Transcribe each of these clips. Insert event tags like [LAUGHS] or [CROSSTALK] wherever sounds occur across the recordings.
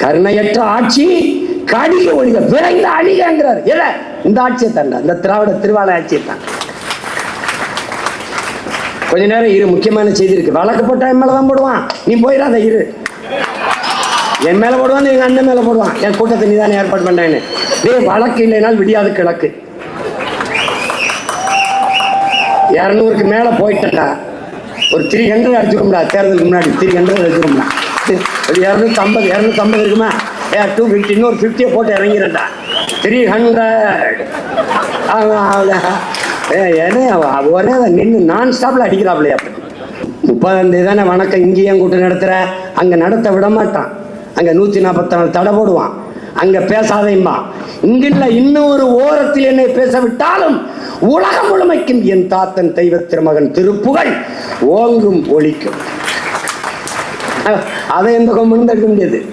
கருணையற்ற ஆட்சி கடிக ஒழிக விரைந்து அழிகங்கிறார் இல்ல இந்த ஆட்சியை தண்டா இந்த திராவிட திருவாள ஆட்சியை தான். கொஞ்ச நேரம் இரு முக்கியமான செய்தி இருக்கு. வழக்கு போட்டா என் மேலதான் போடுவான். நீ போயிடாத இரு. என் மேல போடுவான் எங்க அண்ணன் மேல போடுவான். என் கூட்டத்தை நீ தானே ஏற்பாடு பண்ணேன்னு டேய் வழக்கு இல்லைனால் விடியாது கிழக்கு. இரநூறுக்கு மேல போயிட்டா ஒரு த்ரீ ஹண்ட்ரட் அடிச்சுக்கோம்டா தேர்தலுக்கு முன்னாடி. த்ரீ ஹண்ட்ரட் அடிச்சுக்கோம்டா ஒரு இரநூத்தம்பது இருக்குமா? ஏ டூ ஃபிஃப்டி இன்னொரு ஃபிஃப்டியை போட்டு இறங்கிறேன்டா த்ரீ ஹண்ட்ரட் ஏன்னா ஒரே நின்று நான் ஸ்டாப்ல அடிக்கிறாப்லையா? அப்படி முப்பதாம் தேதி தானே வணக்கம் இங்கேயும் கூட்டம் நடத்துற. அங்க நடத்த விட மாட்டான். அங்க நூத்தி நாற்பத்தாறு தடை போடுவான். அங்க பேசாதையும்மா இங்கில்ல இன்னொரு ஓரத்தில் என்னை பேச விட்டாலும் உலகம் முழுமைக்கும் என் தாத்தன் தெய்வ திருமகன் திருப்புகழ் ஓங்கும் ஒழிக்கும் அதை எந்த கொம்புன்னு தடுக்க முடியாது.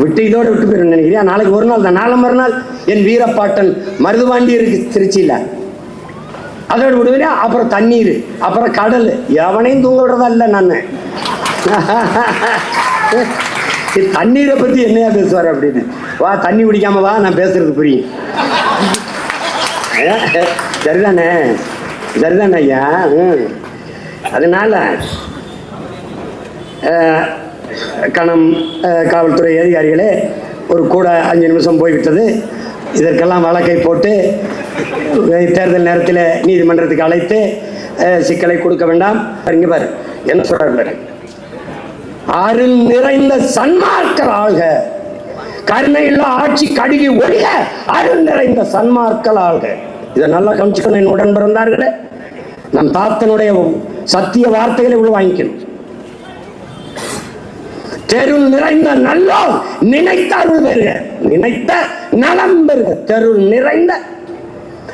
விட்டு இதோட விட்டு போயிடும் நினைக்கிறேன் நாளைக்கு ஒரு நாள் தான். நாளை மறுநாள் என் வீரப்பாட்டன் மருதுபாண்டி இருக்கு திருச்சியில. அதோட விடுவினா அப்புறம் தண்ணீர் அப்புறம் கடல். எவனையும் தூங்க விடுறதா இல்லை நான். [LAUGHS] தண்ணீரை பத்தி என்னையா பேசுவார் அப்படின்னு. வா தண்ணி குடிக்காம வா நான் பேசுறது புரியும். [LAUGHS] சரிதானே? சரிதானே ஐயா? ம். அதனால கணம் காவல்துறை அதிகாரிகளே ஒரு கூட அஞ்சு நிமிஷம் போய்விட்டது. இதற்கெல்லாம் வழக்கை போட்டு தேர்தல் நேரத்தில் நீதிமன்றத்துக்கு அழைத்து சிக்கலை கொடுக்க வேண்டாம். பாருங்க பாரு என்ன சொல்றாரு அருள் நிறைந்த சன்மார்க்கர் ஆள்க கருணையில் ஆட்சி கடுகி ஒழிய அருள் நிறைந்த சன்மார்க்கல் ஆள்க இதை நல்லா கவனிச்சுக்கணும் என் உடன் பிறந்தார்களே. நம் தாத்தனுடைய சத்திய வார்த்தைகளை உள்ள வாங்கிக்கணும் தெருள் நிறைந்த நல்லோர் நினைத்த அருள் பெறுக நினைத்த நலம் பெறுக. தெருள் நிறைந்த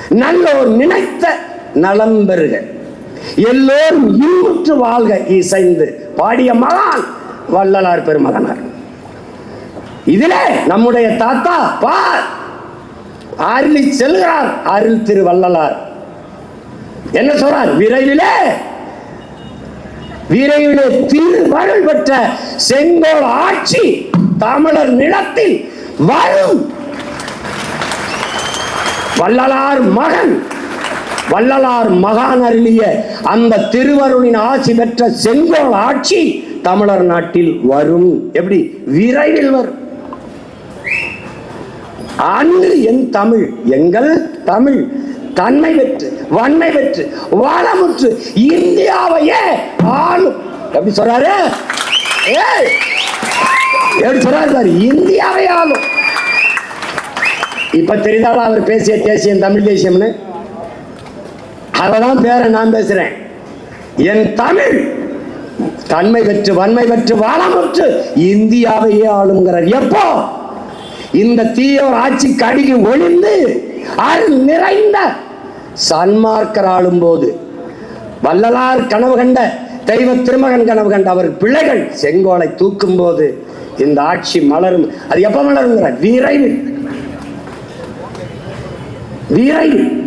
நல்லோர் நினைத்த நலம் பெறுக. எல்லோரும் இன்புற்று வாழ்க. இசைந்து பாடிய மகான் வள்ளலார் பெருமகனார். இதிலே நம்முடைய தாத்தா பார் அருளி செல்கிறார். அருள் திரு வள்ளலார். என்ன சொல்றார்? விரைவிலே விரைவிலே திருவருள் பெற்ற செங்கோல் ஆட்சி தமிழர் நிலத்தில் வரும். வள்ளலார் மகன் வள்ளலார் மகான் அருளிய அந்த திருவருளின் ஆட்சி பெற்ற செங்கோல் ஆட்சி தமிழர் நாட்டில் வரும். எப்படி? விரைவில் வரும். அன்று என் தமிழ் எங்கள் தமிழ் தன்மை பெற்று வன்மை பெற்று வளமுற்று இந்தியாவையே ஆளும். எப்படி சொல்றாரு? ஏய், எப்படி சொல்றாரு பாரு இந்தியாவை ஆளும். இப்ப தெரிந்தாலும் அவர் பேசிய தேசியம் தமிழ் தேசியம்னு? அதான் பேரை நான் பேசுறேன். என் தமிழ் தன்மை பெற்று வன்மை பெற்று வளமுற்று இந்தியாவையே ஆளுங்கிறார் எப்போ? இந்த தீயோர் ஆட்சி கடுகி ஒளிந்து அருள் நிறைந்த சன்மார்க்கர் ஆளும் போது வள்ளலார் கனவு கண்ட தெய்வ திருமகன் கனவு கண்ட அவர் பிள்ளைகள் செங்கோலை தூக்கும் போது இந்த ஆட்சி மலரும். அது எப்ப மலருங்கிற? விரைவில். விரைவில்.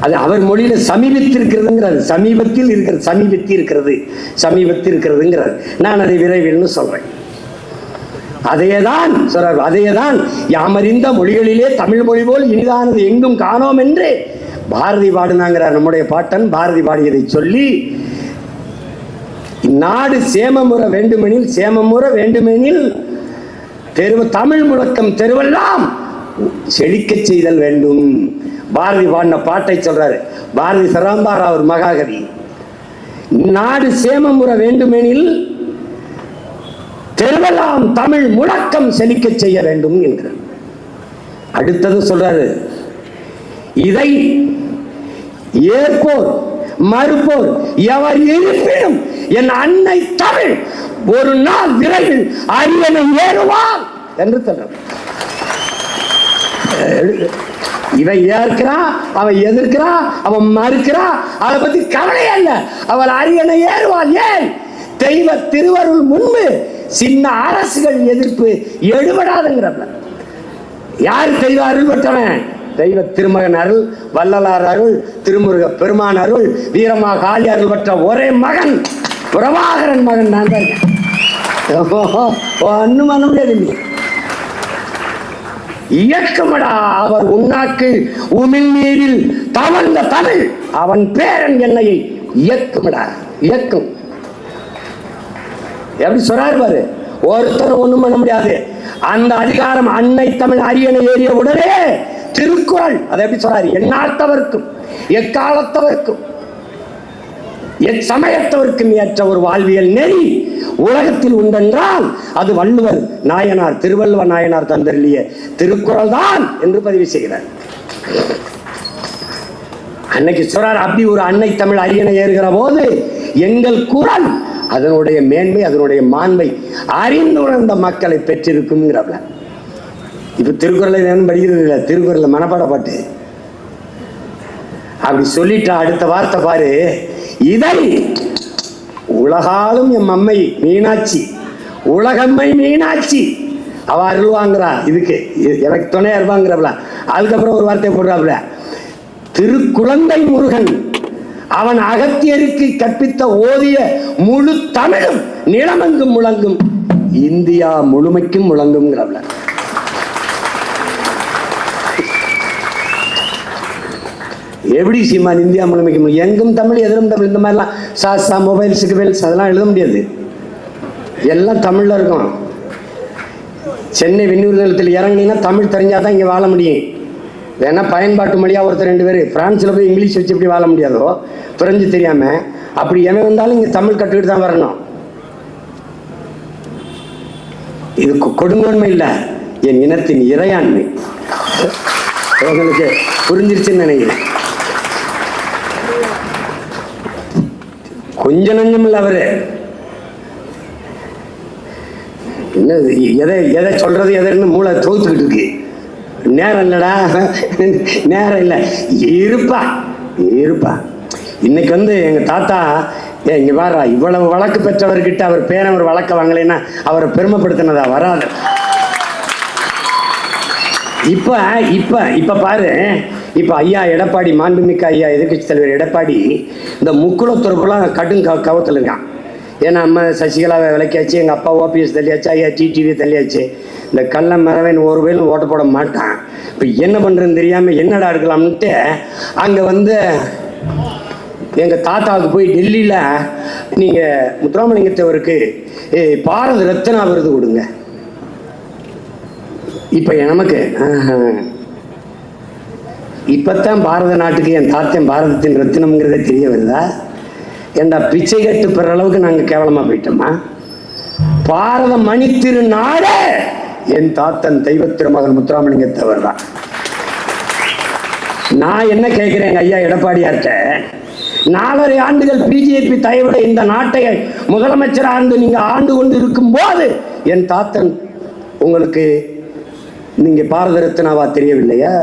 அது அவர் மொழியில சமீபத்திருக்கிறதுங்கிறது சமீபத்தில் இருக்கிறது சமீபத்தில் இருக்கிறது சமீபத்தில் இருக்கிறதுங்கிறது நான் அதை விரைவில்னு சொல்றேன். அதையேதான் சொல்றார் அதையேதான் யாமறிந்த மொழிகளிலே தமிழ் மொழி போல் இனிதானது எங்கும் காணோம் என்று. பாரதி பாடினாங்கிறார் நம்முடைய பாட்டன் பாரதி பாடியதை சொல்லி நாடு சேமமுற வேண்டுமெனில் சேமமுற வேண்டுமெனில் தெருவு தமிழ் முழக்கம் தெருவெல்லாம் செழிக்கச் செய்தல் வேண்டும். பாரதி பாடின பாட்டை சொல்றாரு பாரதி சரம்பாரா அவர் மகாகவி. நாடு சேமமுற வேண்டுமெனில் தெருவெல்லாம் தமிழ் முழக்கம் செழிக்கச் செய்ய வேண்டும் என்கிறார். அடுத்தது சொல்றாரு இதை ஏற்போர் மறுப்போர் எவர் இருப்பினும் என் அன்னை தமிழ் ஒரு நாள் விரைவில் அரியணை ஏறுவார் என்று சொல்றார். இவன் ஏற்கிறான் அவன் எதிர்க்கிறான் அவன் மறுக்கிறான் அதை பத்தி கவலை அல்ல. அவள் அரியணை ஏறுவாள். ஏன்? தெய்வ திருவருள் முன்பு சின்ன அரசுகள் எதிர்ப்பு எடுபடாதுங்கிறப்ப யார் தெய்வ அருள் பெற்றவன்? தெய்வ திருமகன் அருள் வள்ளலார் அருள் திருமுருக பெருமான் அருள் வீரமா காளி அருள் பெற்ற ஒரே மகன் பிரபாகரன் மகன் நான் தான். இருக்கேன் ஒன்றும் பண்ண முடியாது இயக்கமடா அவர் உன்னாக்கு உமிழ் நீரில் தவழ்ந்த தமிழ். அவன் பேரன் என்னையை இயக்கமடா. இயக்கம். எப்படி சொல்றாரு பாரு? ஒருத்தர் ஒண்ணும் பண்ண முடியாது. அந்த அதிகாரம் அன்னை தமிழ் அரியணை ஏறிய உடனே திருக்குறள் அதை எப்படி சொல்றாரு எந்நாட்டவர்க்கும் எக்காலத்தவர்க்கும் எச்சமயத்தவர்க்கும் ஏற்ற ஒரு வாழ்வியல் நெறி உலகத்தில் உண்டென்றால் அது வள்ளுவர் நாயனார் திருவள்ளுவர் நாயனார் தந்தருளிய திருக்குறள் தான் என்று பதிவு செய்கிறார். அன்னைக்கு சொல்றார் அப்படி ஒரு அன்னை தமிழ் அரியணை ஏறுகிற போது எங்கள் குரல் அதனுடைய மேன்மை அதனுடைய மாண்மை அறிந்துணர்ந்த மக்களை பெற்றிருக்குங்கிறவங்க இப்ப திருக்குறளை நான் படிக்கிறது இல்லை திருக்குறளை மனப்பாட அப்படி சொல்லிட்டு அடுத்த வார்த்தை பாரு. இதை உலகாலும் என் அம்மை மீனாட்சி உலகம்மை மீனாட்சி அவ அருள்வாங்கிறா இதுக்கு. எனக்கு துணையா இருப்பாங்கிறப்பல அதுக்கப்புறம் ஒரு வார்த்தை போடுறாப்புல திருக்குழந்தை முருகன் அவன் அகத்தியருக்கு கற்பித்த ஓதிய முழு தமிழும் நிலமெங்கும் முழங்கும். இந்தியா முழுமைக்கும் முழங்குங்கிறவள எப்படி சீமான் இந்தியா முழுமைக்கு எங்கும் தமிழ் எதிரும் தமிழ் இந்த மாதிரிலாம் சா சா மொபைல் சிக்வெல்ஸ் அதெல்லாம் எழுத முடியாது. எல்லாம் தமிழில் இருக்கும். சென்னை விண்ணூர் நிலத்தில் இறங்குனீங்கன்னா தமிழ் தெரிஞ்சாதான் தான் இங்கே வாழ முடியும். ஏன்னா பயன்பாட்டு மொழியாக ஒருத்தர் ரெண்டு பேர். பிரான்ஸில் போய் இங்கிலீஷ் வச்சு எப்படி வாழ முடியாதோ பிரெஞ்சு தெரியாமல் அப்படி எவன் வந்தாலும் இங்கே தமிழ் கற்றுக்கிட்டு தான் வரணும். இது கொடுமன்மை கொடுங்கோன்மை இல்லை. என் இனத்தின் இறையாண்மை. உங்களுக்கு புரிஞ்சிருச்சுன்னு நினைக்கிறேன். கொஞ்ச நஞ்சம் இல்லை அவரு. என்ன இது? எதை எதை சொல்றது எதைன்னு மூளை தோத்துக்கிட்டு இருக்கு. நேரம் இல்லடா. நேரம் இல்லை. இருப்பா. இருப்பா. இன்னைக்கு வந்து எங்கள் தாத்தா ஏ இங்கே பாரு இவ்வளவு வழக்கு பெற்றவர்கிட்ட அவர் பேரவர் வழக்க வாங்கலைன்னா அவரை பெருமைப்படுத்தினதா வராது. இப்போ இப்போ இப்போ பாரு. இப்போ ஐயா எடப்பாடி மாண்புமிக்க ஐயா எதிர்க்கட்சி தலைவர் எடப்பாடி இந்த முக்குளத்துறப்புலாம் கடும் கவத்தில் இருக்கான். ஏன்னா அம்மா சசிகலாவை விளக்கியாச்சு எங்கள் அப்பா ஓபிஎஸ் தள்ளியாச்சு ஐயா டிடிவி தள்ளியாச்சு. இந்த கள்ள மரவன் ஒரு வேலும் ஓட்ட போட மாட்டான். இப்போ என்ன பண்ணுறதுன்னு தெரியாமல் என்னடா எடுக்கலாம்ன்ட்டு அங்கே வந்து எங்கள் தாத்தாவுக்கு போய் டெல்லியில் நீங்கள் முத்துராமலிங்கத்தவருக்கு ஏய், பாரத ரத்னா விருது கொடுங்க. இப்போ நமக்கு இப்போத்தான் பாரத நாட்டுக்கு என் தாத்தன் பாரதத்தின் ரத்தினம்ங்கிறதே தெரிய வருதா? ஏண்டா பிச்சை கட்டு பெற அளவுக்கு நாங்கள் கேவலமாக போயிட்டோமா? பாரத மணி திருநாடே! என் தாத்தன் தெய்வ திருமகன் முத்துராமலிங்கத்தவர் தான். நான் என்ன கேட்கிறேன் ஐயா எடப்பாடியார்ட்ட? நாலரை ஆண்டுகள் பிஜேபி தயவுட இந்த நாட்டை முதலமைச்சர் ஆண்டு நீங்க ஆண்டு கொண்டு இருக்கும் போது என் தாத்தன் உங்களுக்கு நீங்க பாரத ரத்னாவா தெரியவில்லையா?